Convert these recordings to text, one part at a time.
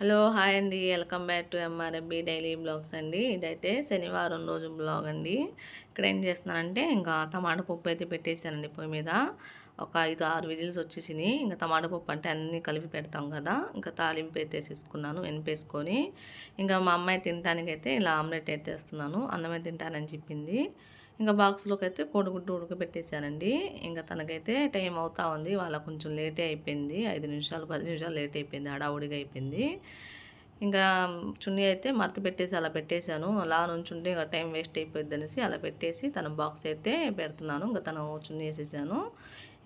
Hello hi అండి. Welcome back to M R M B daily blogs అండి. ఇదైతే శనివారం రోజు బ్లాగ్ అండి. ఇక్కడ ఏం చేస్తున్నానంటే ఇంకా టమాటా పప్పు అయితే పెట్టేసానండి పొయ్యి మీద. ఒక ఐదు ఆరు విజిల్స్ వచ్చేసినాయి. ఇంకా టమాటా పప్పు అంటే అన్నీ కలిపి పెడతాం కదా. ఇంకా తాలింపు అయితే వేసేసుకున్నాను వెనిపేసుకొని. ఇంకా మా అమ్మాయి తినడానికి అయితే ఇలా ఆమ్లెట్ అయితే వేస్తున్నాను. అన్నమే తింటానని చెప్పింది. ఇంకా బాక్స్లోకి అయితే కోడిగుడ్డు ఉడకబెట్టేశానండి. ఇంకా తనకైతే టైం అవుతా ఉంది. వాళ్ళ కొంచెం లేటే అయిపోయింది. ఐదు నిమిషాలు పది నిమిషాలు లేట్ అయిపోయింది. హడావుడిగా అయిపోయింది. ఇంకా చున్నీ అయితే మరత పెట్టేసి అలా పెట్టేశాను. అలా నుంచుంటే ఇంకా టైం వేస్ట్ అయిపోద్ది అనేసి అలా పెట్టేసి తన బాక్స్ అయితే పెడుతున్నాను. ఇంకా తను చున్నీ వేసేసాను.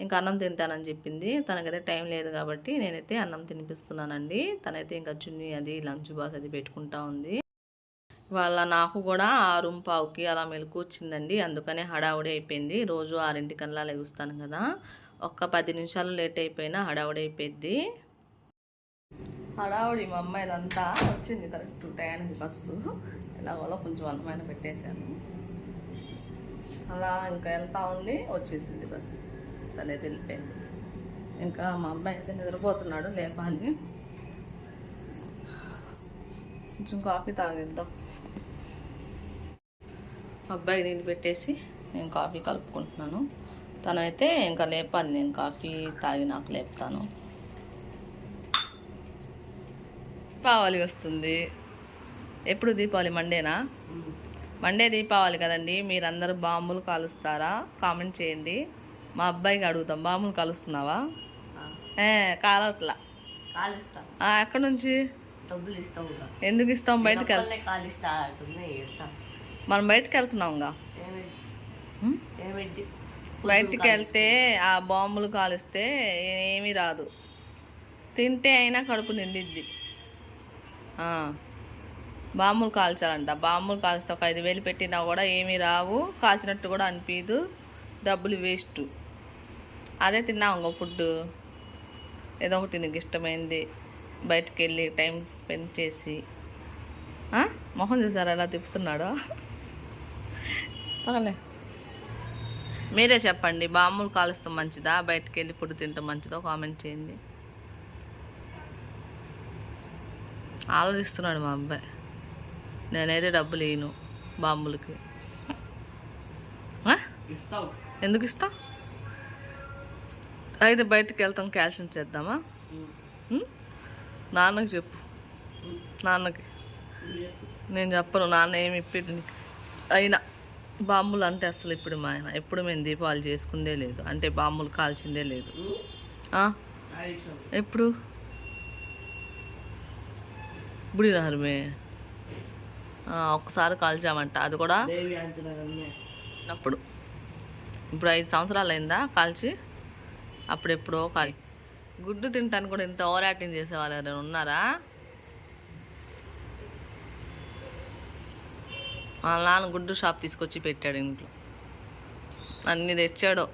ఇంకా అన్నం తింటానని చెప్పింది. తనకైతే టైం లేదు కాబట్టి నేనైతే అన్నం తినిపిస్తున్నానండి. తనైతే ఇంకా చున్నీ అది లంచ్ బాక్స్ అది పెట్టుకుంటా ఉంది. వాళ్ళ నాకు కూడా ఆరుం పావుకి అలా మెలకు వచ్చిందండి. అందుకనే హడావుడి అయిపోయింది. రోజు ఆరింటికల్లా లెగుస్తాను కదా. ఒక్క పది నిమిషాలు లేట్ అయిపోయినా హడావుడి అయిపోయింది హడావుడి మా అమ్మాయిలంతా వచ్చింది కరెక్ట్ టైంకి బస్సు. ఇలాగోలా కొంచెం అందమైన పెట్టేశాను. అలా ఇంకా వెళ్తా ఉంది. వచ్చేసింది బస్సు. తనైతే వెళ్ళిపోయింది ఇంకా మా అబ్బాయి అయితే నిద్రపోతున్నాడు లేపాలి కొంచెం కాఫీ తాగిద్దాం. అబ్బాయి నీళ్ళు పెట్టేసి నేను కాఫీ కలుపుకుంటున్నాను. తనైతే ఇంకా లేపాలి నేను కాఫీ తాగి నాకు లేపుతాను. దీపావళి వస్తుంది. ఎప్పుడు దీపావళి? మండేనా? మండే దీపావళి కదండి. మీరందరూ బాంబులు కాలుస్తారా? కామెంట్ చేయండి. మా అబ్బాయికి అడుగుతాం. బాంబులు కాలుస్తున్నావా? ఏ కాలట్లా. ఎక్కడి నుంచి? డబ్బులు ఇస్తాం ఎందుకు ఇస్తాం బయటకు మనం బయటకు వెళ్తున్నాంగా బయటికి వెళ్తే ఆ బాంబులు కాలిస్తే ఏమీ రాదు. తింటే అయినా కడుపు నిండిద్ది. బాంబులు కాల్చాలంట. బాంబులు కాల్స్తే ఒక ఐదు వేలు పెట్టినా కూడా ఏమీ రావు. కాల్చినట్టు కూడా అనిపించదు డబ్బులు వేస్ట్. అదే తిన్నాం ఇంకో ఫుడ్ ఏదో ఒకటి నీకు ఇష్టమైంది. బయటికి వెళ్ళి టైం స్పెండ్ చేసి? మొహం చూసారా? ఎలా తిప్పుతున్నాడో? పగలే. మీరే చెప్పండి బాంబులు కాలుస్తాం మంచిదా? బయటకు వెళ్ళి ఫుడ్ తింటాం మంచిదో? కామెంట్ చేయండి. ఆలోచిస్తున్నాడు మా అబ్బాయి. నేనైతే డబ్బులు ఇయ్యను బాంబులకి. ఎందుకు ఇస్తా? అయితే బయటకు వెళ్తాం క్యాల్సియం చేద్దామా? నాన్నకి చెప్పు. నాన్నకి. నేను చెప్పను నాన్న ఏమి ఇప్పింది అయినా బాంబులు అంటే అసలు ఇప్పుడు మా ఆయన ఎప్పుడు మేము దీపావళి చేసుకుందే లేదు. అంటే బాంబులు కాల్చిందే లేదు. ఎప్పుడు? బుడినారమే ఒక్కసారి కాల్చామంట. అది కూడా అప్పుడు. ఇప్పుడు ఐదు సంవత్సరాలు అయిందా కాల్చి? అప్పుడెప్పుడో కాల్ గుడ్డు తింటాను కూడా ఇంత ఓవర్ యాక్టింగ్ చేసేవాళ్ళు ఎవరైనా ఉన్నారా? వాళ్ళ నాన్న గుడ్డు షాప్ తీసుకొచ్చి పెట్టాడు ఇంట్లో. అన్ని తెచ్చాడు.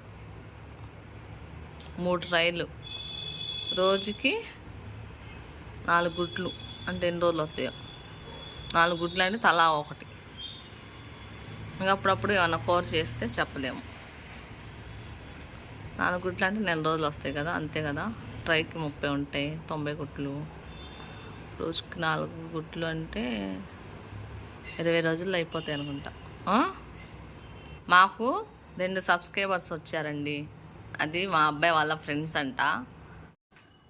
మూడు ట్రైలు రోజుకి నాలుగు గుడ్లు. అంటే ఎన్ని రోజులు వస్తాయో. నాలుగు గుడ్లు అంటే తలా ఒకటి. ఇంకా అప్పుడప్పుడు ఏమన్నా కూర చేస్తే చెప్పలేము. నాలుగు గుడ్లు అంటే నెల రోజులు వస్తాయి కదా అంతే కదా? ట్రైకి ముప్పై ఉంటాయి తొంభై గుట్లు రోజుకి నాలుగు గుట్లు అంటే ఇరవై రోజుల్లో అయిపోతాయి అనుకుంటా. మాకు రెండు సబ్స్క్రైబర్స్ వచ్చారండి. అది మా అబ్బాయి వాళ్ళ ఫ్రెండ్స్ అంట.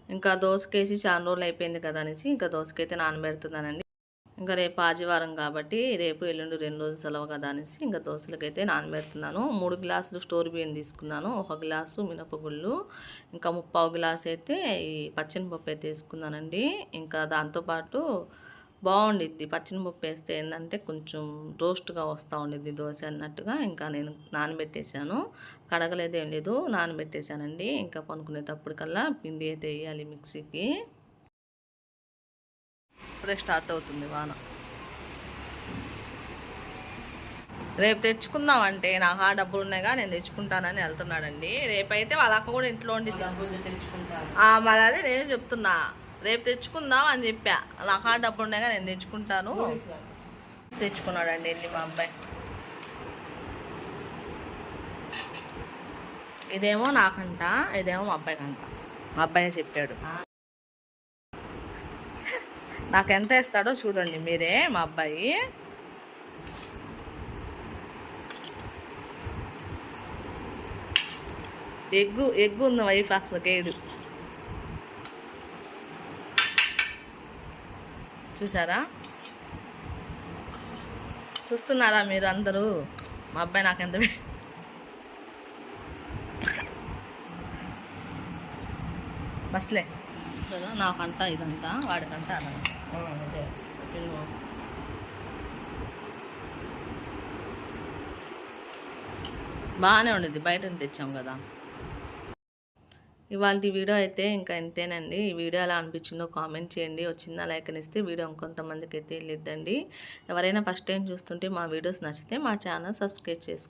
ఇంకా దోసకేసి చాలా రోజులు అయిపోయింది కదా అనేసి ఇంకా దోసకైతే నానబెడుతున్నానండి. ఇంకా రేపు ఆదివారం కాబట్టి రేపు ఎల్లుండి రెండు రోజులు సెలవు కదా అనేసి ఇంకా దోశలకైతే నానబెడుతున్నాను. మూడు గ్లాసులు స్టోర్ బియ్యం తీసుకున్నాను. ఒక గ్లాసు మినపగుళ్ళు ఇంకా ముప్పావు గ్లాస్ అయితే ఈ పచ్చనిపప్పు అయితే వేసుకున్నానండి ఇంకా దాంతోపాటు బాగుండిద్ది. పచ్చనిపప్పు వేస్తే ఏంటంటే కొంచెం రోస్ట్గా వస్తూ ఉండిద్ది దోశ అన్నట్టుగా. ఇంకా నేను నానబెట్టేశాను. కడగలేదేం లేదు నానబెట్టేశానండి. ఇంకా పనుకునేటప్పటికల్లా పిండి అయితే వేయాలి మిక్సీకి. ఇప్పుడే స్టార్ట్ అవుతుంది వాన. రేపు తెచ్చుకుందాం అంటే నాకు ఆ డబ్బులు ఉన్నాయిగా నేను తెచ్చుకుంటానని వెళ్తున్నాడండి. రేపైతే వాళ్ళ అక్క కూడా ఇంట్లో ఉండిద్ది. డబ్బులు తెచ్చుకుంటాను మరి అదే నేను చెప్తున్నా. రేపు తెచ్చుకుందాం అని చెప్పా. నాకు ఆ డబ్బులు ఉన్నాయిగా నేను తెచ్చుకుంటాను. తెచ్చుకున్నాడండి వెళ్ళి మా అబ్బాయి. ఇదేమో నాకంట ఇదేమో మా అబ్బాయికంట. మా అబ్బాయి చెప్పాడు. నాకు ఎంత ఇస్తాడో చూడండి మీరే మా అబ్బాయి. ఎగ్గు ఎగ్గు ఉంది వైఫ్ అసలు కేడు చూసారా? చూస్తున్నారా మీరు అందరూ? మా అబ్బాయి నాకు ఎంత బస్లే చూసారా నాకంట ఇదంట వాడికంట అదంట. బాగానే ఉండేది బయట తెచ్చాం కదా. ఇవాళ వీడియో అయితే ఇంకా ఇంతేనండి. ఈ వీడియో ఎలా అనిపించిందో కామెంట్ చేయండి. వచ్చిందా లైక్ ఇస్తే వీడియో ఇంకొంతమందికి అయితే వెళ్ళిద్దండి. ఎవరైనా ఫస్ట్ టైం చూస్తుంటే మా వీడియోస్ నచ్చితే మా ఛానల్ సబ్స్క్రైబ్ చేసుకోండి.